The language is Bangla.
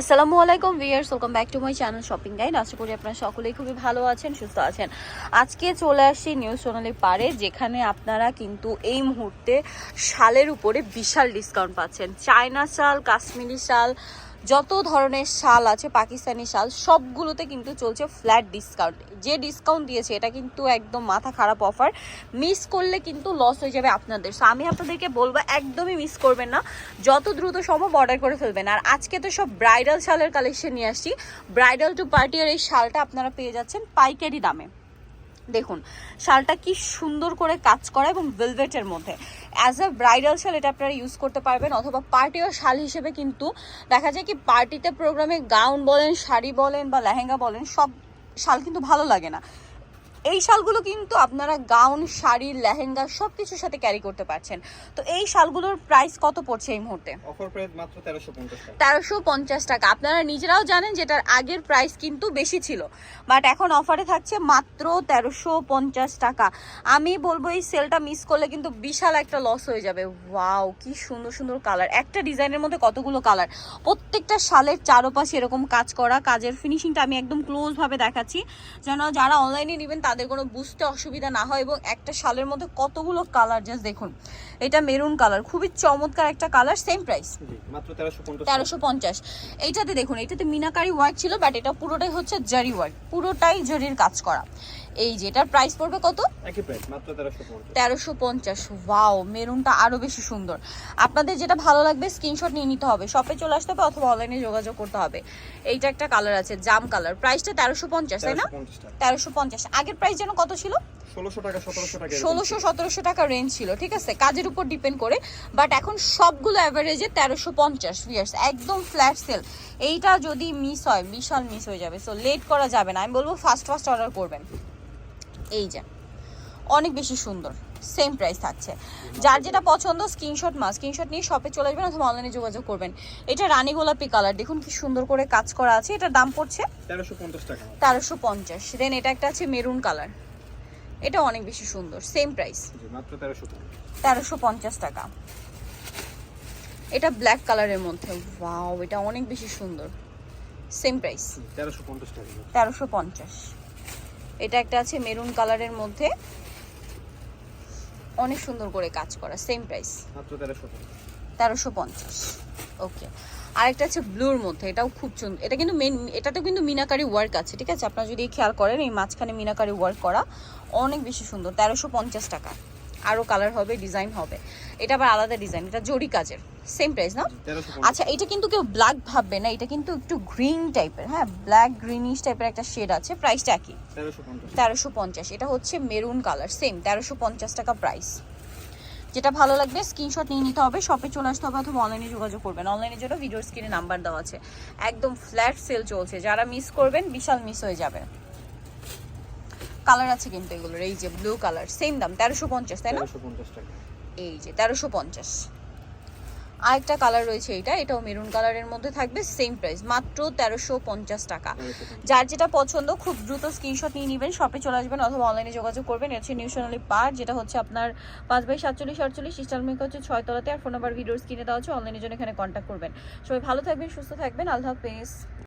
আসসালামু আলাইকুম viewers welcome back to my channel shopping guide আশা করি আপনারা সকলেই খুবই ভালো আছেন, সুস্থ আছেন। আজকে চলে আসি নিউ সোনালি পারে, যেখানে আপনারা কিন্তু এই মুহূর্তে শালের উপরে বিশাল ডিসকাউন্ট পাচ্ছেন। চায়না শাল, কাশ্মীরি শাল যত ধরনের শাল আছে, পাকিস্তানি শাল, সবগুলোতে কিন্তু চলছে ফ্ল্যাট ডিসকাউন্ট যে ডিসকাউন্ট দিয়েছে, এটা কিন্তু একদম মাথা খারাপ অফার মিস করলে কিন্তু লস হয়ে যাবে আপনাদের। সো আমি আপনাদেরকে বলব, একদমই মিস করবেন না। যত দ্রুত সম্ভব অর্ডার করে ফেলবেন। আর আজকে তো সব ব্রাইডাল শালের কালেকশন নিয়ে আসছি। ব্রাইডাল টু পার্টির এই শালটা আপনারা পেয়ে যাচ্ছেন পাইকারি দামে। দেখুন, শালটা কি সুন্দর করে কাজ করা এবং ভেলভেটের মধ্যে। অ্যাজ আ ব্রাইডাল শাল এটা আপনারা ইউজ করতে পারবেন, অথবা পার্টি ও শাল হিসেবে কিন্তু দেখা যায় কি পার্টিতে প্রোগ্রামে গাউন বলেন, শাড়ি বলেন বা লেহেঙ্গা বলেন, সব শাল কিন্তু ভালো লাগে না। এই শালগুলো কিন্তু আপনারা গাউন শাড়ি লেহেঙ্গা সব কিছুর সাথে ক্যারি করতে পারছেন। তো এই শালগুলোর প্রাইস কত পড়ছে এই মুহূর্তে? অফার প্রাইস মাত্র তেরোশো পঞ্চাশ টাকা। আপনারা নিজেরাও জানেন যেটার আগের প্রাইস কিন্তু বেশি ছিল। বাট এখন অফারে থাকছে মাত্র তেরোশো পঞ্চাশ টাকা। আমি বলব এই সেলটা মিস করলে কিন্তু বিশাল একটা লস হয়ে যাবে। ওয়াও কি সুন্দর সুন্দর কালার একটা ডিজাইনের মধ্যে কতগুলো কালার প্রত্যেকটা শালের চারোপাশে এরকম কাজ করা কাজের ফিনিশিংটা আমি একদম ক্লোজভাবে দেখাচ্ছি। যেন যারা অনলাইনে নেবেন তাদের কোনো বুঝতে অসুবিধা না হয় এবং একটা শালের মধ্যে কতগুলো কালার জাস্ট দেখুন। এটা মেরুন কালার খুবই চমৎকার একটা কালার সেম প্রাইস তেরোশো পঞ্চাশ। এইটাতে দেখুন এটাতে মিনাকারি ওয়ার্ক ছিল বাট এটা পুরোটাই হচ্ছে জারি ওয়ার্ক পুরোটাই জরির কাজ করা। এই যে এটার প্রাইস পড়বে কত? একই প্রাইস মাত্র তেরোশো পঞ্চাশ। ওয়াও মেরুনটা আরও বেশি সুন্দর। আপনাদের যেটা ভালো লাগবে স্ক্রিনশট নিয়ে নিতে হবে। শপে চলে আসতে হবে অথবা অনলাইনে যোগাযোগ করতে হবে। এইটা একটা কালার আছে জাম কালার প্রাইসটা তেরোশো পঞ্চাশ তাই না? তেরোশো পঞ্চাশ টাকা। তেরোশো পঞ্চাশ। আগের প্রাইস যেন কত ছিল? ষোলোশো টাকা সতেরোশো টাকা রেঞ্জ ছিল। ঠিক আছে? কাজের উপর ডিপেন্ড করে। বাট এখন সবগুলো অ্যাভারেজে তেরোশো পঞ্চাশ ইয়ার্স একদম ফ্ল্যাট সেল এইটা যদি মিস হয় বিশাল মিস হয়ে যাবে। সো লেট করা যাবে না। আমি বলব ফার্স্ট ফার্স্ট অর্ডার করবেন। এই যে অনেক বেশি সুন্দর সেম প্রাইস থাকছে। যার যেটা পছন্দ স্ক্রিনশট মা স্ক্রিনশট নিয়ে শপে চলে আসবেন অথবা অনলাইনে যোগাযোগ করবেন। এটা রানী গোলাপি কালার দেখুন কি সুন্দর করে কাজ করা আছে। এটার দাম পড়ছে তেরোশো পঞ্চাশ টাকা। তেরোশো পঞ্চাশ। দেন এটা একটা আছে মেরুন কালার এটা অনেক বেশি সুন্দর সেম প্রাইস মাত্র তেরোশো পঞ্চাশ। তেরোশো পঞ্চাশ টাকা। এটা ব্ল্যাক কালারের মধ্যে। ওয়াও এটা অনেক বেশি সুন্দর। সেম প্রাইস তেরোশো পঞ্চাশ টাকা। তেরোশো পঞ্চাশ। এটা একটা আছে মেরুন কালারের মধ্যে। অনেক সুন্দর করে কাজ করা সেম প্রাইস তেরোশো পঞ্চাশ। ওকে আরেকটা আছে ব্লুর মধ্যে এটাও খুব সুন্দর এটা কিন্তু মেন এটাতেও কিন্তু মিনাকারি ওয়ার্ক আছে ঠিক আছে? আপনারা যদি খেয়াল করেন এই মাঝখানে মিনাকারি ওয়ার্ক করা অনেক বেশি সুন্দর তেরোশো পঞ্চাশ টাকা। আরও কালার হবে ডিজাইন হবে। এটা আবার আলাদা ডিজাইন এটা জরি কাজের সেম প্রাইস না? আচ্ছা এটা কিন্তু কেউ ব্ল্যাক ভাববে না এটা কিন্তু একটু গ্রিন টাইপের হ্যাঁ? ব্ল্যাক গ্রিনিশ টাইপের একটা শেড আছে প্রাইসটা একই। তেরোশো পঞ্চাশ। এটা হচ্ছে মেরুন কালার সেম তেরোশো পঞ্চাশ টাকা প্রাইস যেটা ভালো লাগবে স্ক্রিনশট নিয়ে নিতে হবে শপে চলে আসতে হবে অথবা অনলাইনে যোগাযোগ করবেন। অনলাইনের জন্য ভিডিওর স্ক্রিনে নাম্বার দেওয়া আছে। একদম ফ্ল্যাট সেল চলছে যারা মিস করবেন বিশাল মিস হয়ে যাবে। কালার আছে কিন্তু এগুলোর এই যে ব্লু কালার সেম দাম তেরোশো পঞ্চাশ তাই না? এই যে তেরোশো পঞ্চাশ। আরেকটা কালার রয়েছে এটা এটাও মেরুন কালারের মধ্যে থাকবে সেম প্রাইস মাত্র তেরোশো পঞ্চাশ টাকা। যার যেটা পছন্দ খুব দ্রুত স্ক্রিনশট নিয়ে নেবেন শপে চলে আসবেন অথবা অনলাইনে যোগাযোগ করবেন। এটা হচ্ছে নিউ সোনালী পার্ক যেটা হচ্ছে আপনার পাঁচ বাই সাতচল্লিশ আটচল্লিশ ইস্টালমিক হচ্ছে ছয়তলাতে আর ফোন নাম্বার ভিডিওর স্ক্রিনে দেওয়া হচ্ছে অনলাইনের জন্য এখানে কন্ট্যাক্ট করবেন। সবাই ভালো থাকবেন সুস্থ থাকবেন আল্লাহ হাফেজ।